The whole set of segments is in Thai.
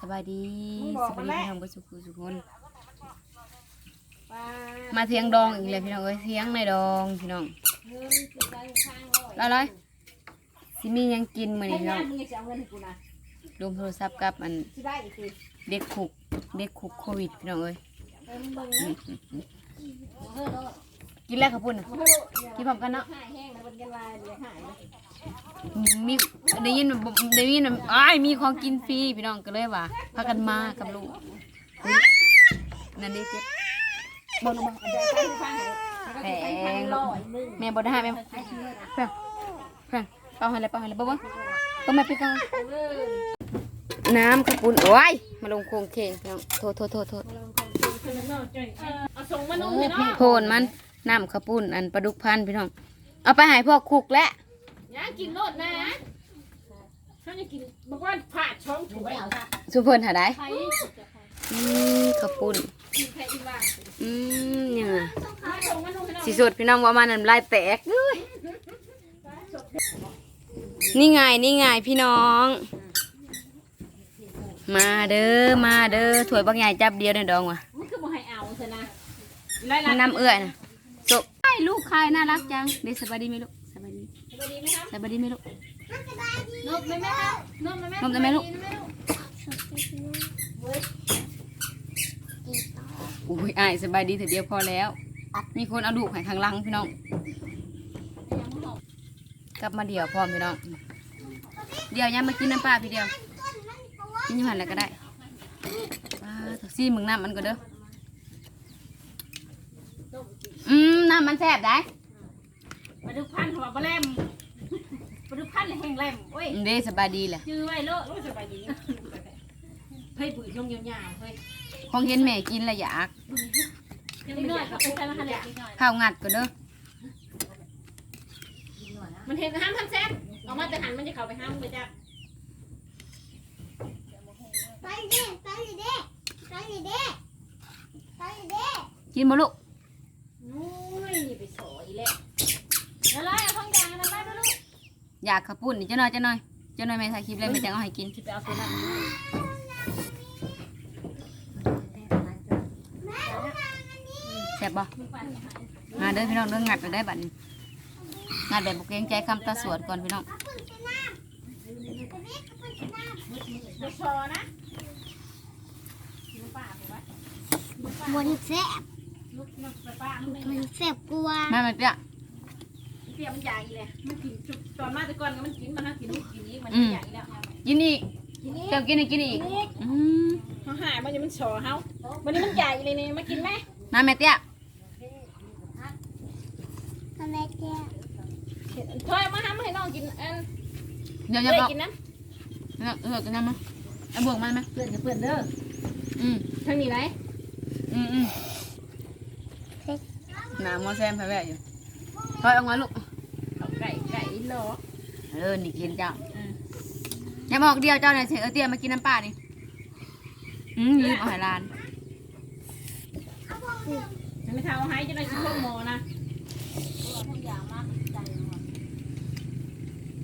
สบายดีมึงบอกสบายมาดีแล้วพี่น้องเบ่สุขสุขคนปลามาเทียงดองอีกแล้วพี่น้องเอ้ยเทียงในดองพี่น้องเงินคือใจข้างร้อยแล้วเลยสิมีหยังกินมื้อให้นี้พี่น้งาอนงมึงจะเอาเงินให้กูนะรวมโทรศัพท์กับอันสิได้อีกทีเด็กคุกเด็กคุกโควิดพี่น้องเอ้ย เออมึงเบิ่งนะมาเฮ้อโลดกินแล้วครับพุ่นน่ะมาเฮ้อโลดกินพร้อมกันเนาะหายแห้งแล้วมันกันลายเลยหายเลยมีได้ยินแบบได้ยินแบบอ้ายมีของกินฟรีพี่น้องก็เลยว่าพากันมากับลูกอุ๊ยนั่นเด้เจ็บบ่ลงมาเดี๋ยวให้ฟังให้แพให้งร้อยมึงแม่บ่ได้ให้แม่ให้เชื่อนะเพิ่นเพิ่นเป่าให้เลยเป่าให้เลยบ่บ่ต้องแม่ไปก่อนเออน้ำกระปุนโอ้ยมาลงโคงเคงพี่น้องโทษโทษโทษโทษ เอาส่งมานุ่งเนาะโพนมัน น้ำกระปุนอันปลาดุกพันพี่น้อง เอาไปใหายพวกคุกและย่ากินโลดนะเขาจะกินบอกว่าผ่าช่องถูกแล้วจ้ะสุเพิ่นหาได้ใครอืมกระปุนกินใครอีบ้าอืมเนี่ย มาส่งมานุ่งให้น้องสีสดพี่น้องว่ามันน้ำลายแตกเอ้ยนี่ไงนี่ไงพี่น้อง มาเด้อมาเด้อถวยบางใหญ่จับเดียวในดองว่ะมันคือบ่ให้เอาใช่นะไล่มันละน้ำเอื้อยนะจบไอ้ ลูกใครน่ารักจังเดสบายดีไหมลูกสบายดีสวัสดีไหมครับสบายดีไหมลูกนมไหมแม่ครับนมไหมแม่นมได้ไหมลูกอุ้ยอ้ายสบายดีเถอะเดียวพอแล้ว มีคนเอาดูกให้ข้างหลังพี่น้อง กลับมาเดี่ยวพร้อมพี่น้อง เดี๋ยวยังมากินน้ำปลาพี่เดียวกินอยี่หันแล้วก็ได้ปลาถักซี่มึงน้ำมันก็เด้อ อืมน้ำมันแซ่บได้มาดูพันหัวปลาแรมมาดูพันแห่งแรมโอ้ยอืมเด้สบายดีแหละชื่อไว้โลดโอ้ยสบายดีเฮ้ยปุ๋ยนมยาวๆเฮ้ยคงเห็นแม่กินและอยากนิดหน่อยกับไปใช้มาขนาดนิดหน่อยข้าวงัดก็เด้อมันเห็นห้ามทำแซ่บเอามาจะหันมันจะเข้าไปห้ามเลยจ้ะไปดิไปดิไปดิไปดิกินบ่ลูก นุ้ยไปสอยแล้วแล้วไล่เอาท้องยางนั่นไล่ไปลูก อยากขับปุ่นนี่เจ้าน้อยเจ้าน้อยเจ้าน้อยไม่ถ่ายคลิปเลยไม่จังเอาให้กินจะไปเอาตัวนั้นแซ่บบ่มาเด้อพี่น้องเด้องัดไปได้บัดนี้งัดแบบบ่เกรงใจคำตาสวดก่อนพี่น้องจะชอนะลูกป้าถูกไหมมันแซ่บลูกลูกป้าลูกมันแซ่บกว่าแม่มันเปี้ย เปียมันใหญ่เลยมันกินจุตอนมาแต่ก่อนมันกินมันกินลูกกินนี้มันใหญ่แล้วกินอีกกินนี้เจ้ากินอีกกินอีกอืมเขาหายมันยังมันชอเฮาวันนี้มันใหญ่เลยนี่มากินไหมมาแม่เตี้ยทำไมแก้วถ้วยมาทำให้น้องกินอันเดี๋ยวเลเดี๋ยวยกินน้เออกินน้ำมาเอาบวกมันไหมำเพื่อนกับเพื่อนเด้ออืมทางนี้ไรอืมอืมหน้ามอแซมไปแวะอยู่พอยออกมาลูกไก่ไก่ โลเออนี่กินเจ้าอย่าบอกเดียวเจ้าเนี่ยเสียเออเตี้ยมากินน้ำปลานี่อืมลืมเอาใหายลานไม่เท่าให้จะได้ชิมพวกโมนะ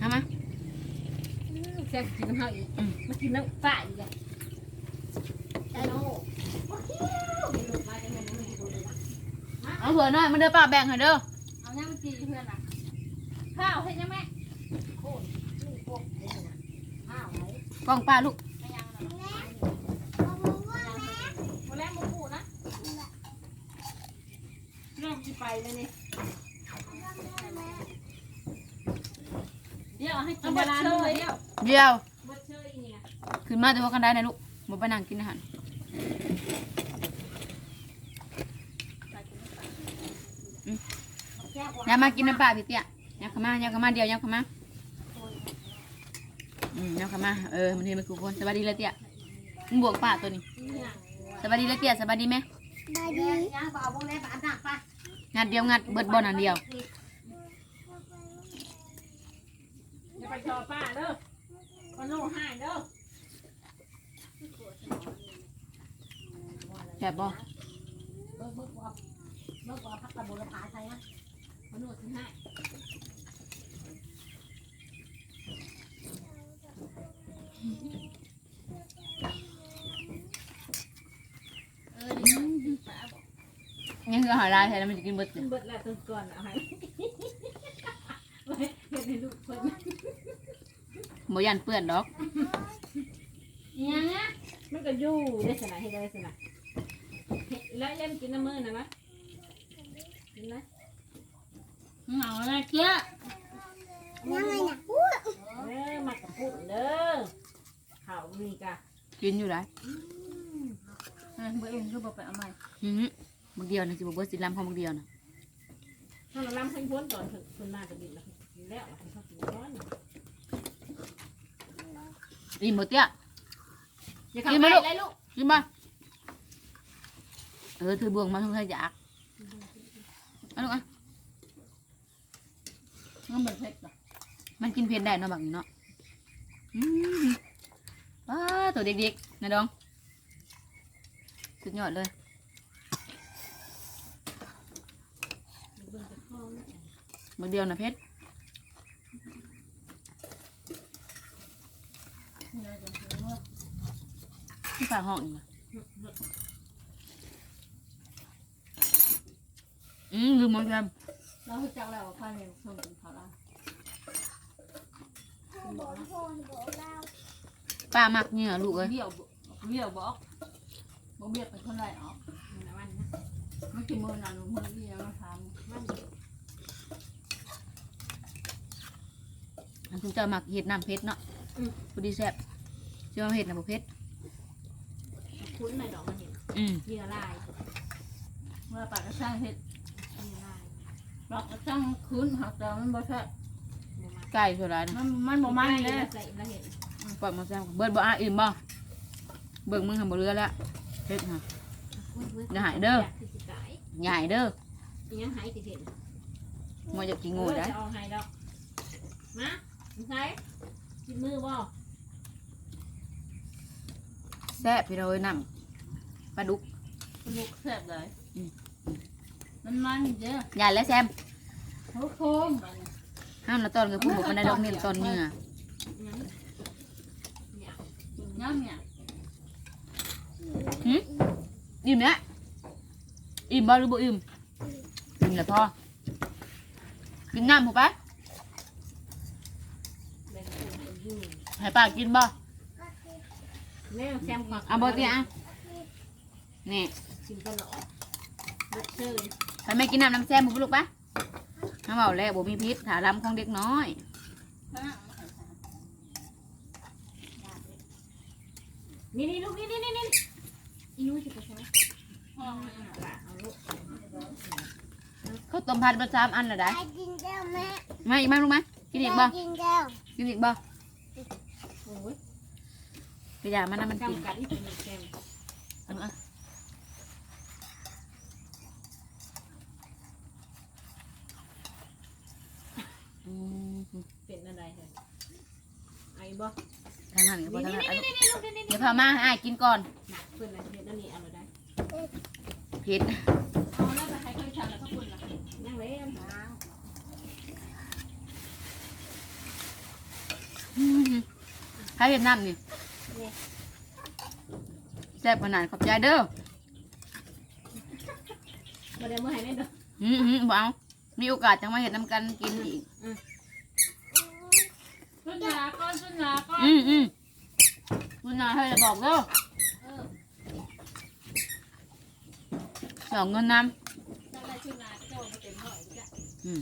ทำมาแซ่บกินน้ำเฮาอีกมากินน้ำฝ่ายอีกอะไอ้โน่เอาเผื่อหน่อยมันเด้อป้าแบ่งให้เด้อเอาเนี่ยมันจีเพื่อนอะ ข้าวให้ยังแม่กล้องป้าลูกมาแล้วมาปูนะเริ่มจะไปเลยนี่เดี๋ยวให้กินเวลาเดียวเดียวบัดเชยเนี่ย ขึ้นมาแต่ว่ากันได้นะลูกบ่ไปนั่งกินอาหารอย่ามากินน้ำปลาพี่เตี้ยอ ย่าเข้ามาอย่าเข้ามาเดียวอย่าเข้ามาอืมอย่าเข้ามาเออมันเห็นมันกูคนสวัสดีเลยเตี้ยมึงบวกป้าตัวนี้สวัสดีเลยเตี้ยสวัสดีไหมได้ดีงัดเดียวงัดเบิดบอลอันเดียวอย่าไปชอป้าเด้อปโน่ห้าเด้อแบบบอเมื่อเมื่อกว่าเมื่อกว่าพักตะบุรพาใช่ไหม มนวดใช่ป้าบองั้นก็หอยลายแทนแล้วมันจะกินบิดเลกิยบดละตอนก่อนเอาให้ไว้เห็นในลูกเพิ่นหมยันเปื่อนดอก ยังนะมันก็อยู่ได้สนะให้ได้สนะแล้วเล่นกินน้ำมือนะมั้ยกินนะ เหงาอะไรเกี้ยยังไงน่ะอู้เด้อมากระปุกเด้อข้าวนี่กะกินอยู่ได้เบิ่งคือบ่ไปเอาใหม่อือมึงเดียวนะสิบ่เบิดสิลำของมึงเดียวนะถ้าเราลำให้พ้นก่อนเพิ่นมาจะดินแล้วกินแล้วให้เขากินก่อนอิ่มบ่เตี้ยอย่าเข้ากินไปไหมลูกเลยลูกกินบ่เออถือบวงมาทุกท่าอยากเอาลูกอะ มันเป็นเผ็ดอะมันกินเผ็ดได้เนาะบักนี้เนาะอืมว้าตัวเด็กๆนะดองสุดยอดเลยเบิ่งแต่ข้อมันมึงเดียวนะเพชรที่ฝาห้องอีกนะอืมลืมมองแกม เราให้จักแล้วว่าข้าวเหนียวส้มเป็นข้าวลาบอกโทษบอกเราป้ามักเนี่ยลูกเอ้ยเบี้ยวเบี้ยวบอกบ่เบี้ยวเป็นคนไรออกนะวันนะมันกินมื้อนั้นมื้อนี้มาทำมันอันคุณเจะมักเห็ดน้ำเพชรเนาะอืมพอดีแซ่บเจ้าเห็ดน้ำบ่เพชรคุ้นในดอกมันเห็นอืมเยื่อลายเมื่อปากก็สร้างเห็ดเยื่อลาย ดอกก็สร้างคุ้นหักแต่มันบ่ใช่ไก่ส่วนไรนะมันมันบ่มันเลยใส่ละเห็ดปล่อยมาแซ่บเบิดบ่อะอิ่มบ่เบิ่งมึงทำบ่เรือแล้วเพชรฮะอย่าหายเด้อใหญ่เด้อยังหายติดเห็ดมันจะกินงูได้จะเอาให้ดอกมาใช้กินมือบ่แซ่บพี่เราเอ้ยน้ำปลาดุกลูกแซ่บเลยอื มมันมันเด้อใหญ่และแซมโค้โคมห้ามละตอนกับผู้บอกมันได้ดอกเน้นตอนเนื้อน้ำเนี่ยหึอิ่มแล้วอิ่มบ่หรือบ่อิ่มอิ่มแล้วพอกินน้ำผูกไปแบ่งคนอยู่ให้ป้ากินบ่แม่แซมขวักเอาบ่เตี้ยอะนี่กินตลอดเบิดเชย ไปไม่กินน้ำน้ำแซมผูกลูกปะถ้าเบาแล้วบ่มีพิษถาลำของเด็กน้อยนี่นี่ลูกนี่นี่นี่นี่อีนู้นจะไปใช้เอาลูกข้าวต้มผัดประจามอันละได้ไปกินแก้วแม่มาอีกไหมลูกไหมกินอีกบ่กินแก้วกินอีกบ่โอ้ยกระยามันน่ะมันกิน จำกัดที่เป็นแซม เอาลูกอะอืมเป็นอะไรเหรอไอ้บ่ทางนั้นก็บ่นี่ทางนี่นั้นนี่นี่ลูกนี่นี่เดี๋ยวพามาให้อ้ายกินก่อนหนักเพื่อนอะไรเห็นแล้วนี่เอาได้เผ็ดเอาแล้วไปใครเคยทำแล้วก็คุณล่ะนั่งเล่นหาให้เวียดนามนี่แซ่บขนาดขอบใจเด้อบ่ได้มื้อให้ได้ดอก อืมอืมบ่เอา มีโอกาสจะมาเห็ดน้ำกันกินอีกขึ้นหนาก่อนขึ้นหนาก่อนอืมอืมคุณนายให้จะบอกเด้อเออสองเงินนนั่นแหละขึ้นหนาเจ้าบ่เต็มหน่อยจ้ะำอืม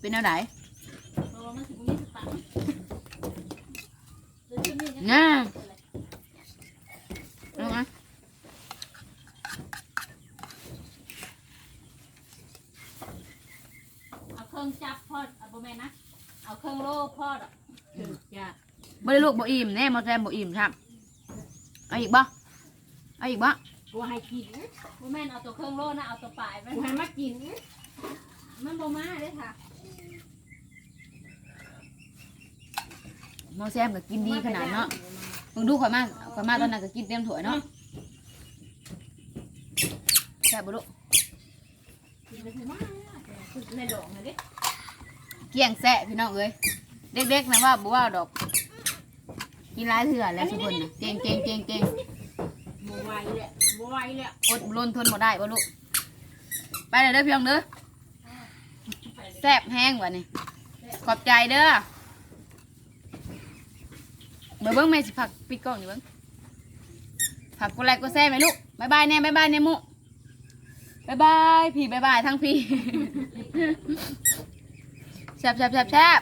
เป็นแนวไหนเพราะว่ามันสิบ่มีสตังค์เดี๋ยวจะมีน่าเอามา เอาเครื่องจับพอดเอาบ่แม่นนะเอาเครื่องโล่พอดอะจ้ะ บ่ได้ ลูกบ่อิ่มแน่มอแซมบ่อิ่มครับเอาอีกบ่เอาอีกบ่กูให้กินบ่แม่นเอาตัวเครื่องโล่นะเอาตัวปลายไปกูให้มากิน มันบ่มาเด้อค่ะมอแซมก็กินดีขนาดเนาะมึงดูข่อยมาข่อยมาตอนนั้นก็กินเต็มถ้วยเนาะแซ่บบ่ลูกกินไปถึงมาในดอกนะเด้เกี่ยงแซะพี่น้องเอ้ยเด็กๆนะว่าบ่ว่าดอก กินหลายเถื่อแล้วทุกคนน่ะเก่งเก่งเก่งเก่งบ่ไหวแหละบ่ไหวแหละอดรนทนบ่ได้บ่ลูกเลยเด้อพี่น้องเด้อแซ่บแห้งว่ะนี่ขอบใจเด้อเบิ่งเบิ่งแม่สิผักปิดกล้องอยู่เบิ่งผักกูไลค์กูแซ่บไหมลูกบายบายแน่บายบายแน่มุบายบายพี่บายบายทั้งพี่แซ่บแซ่บแซ่บแซ่บ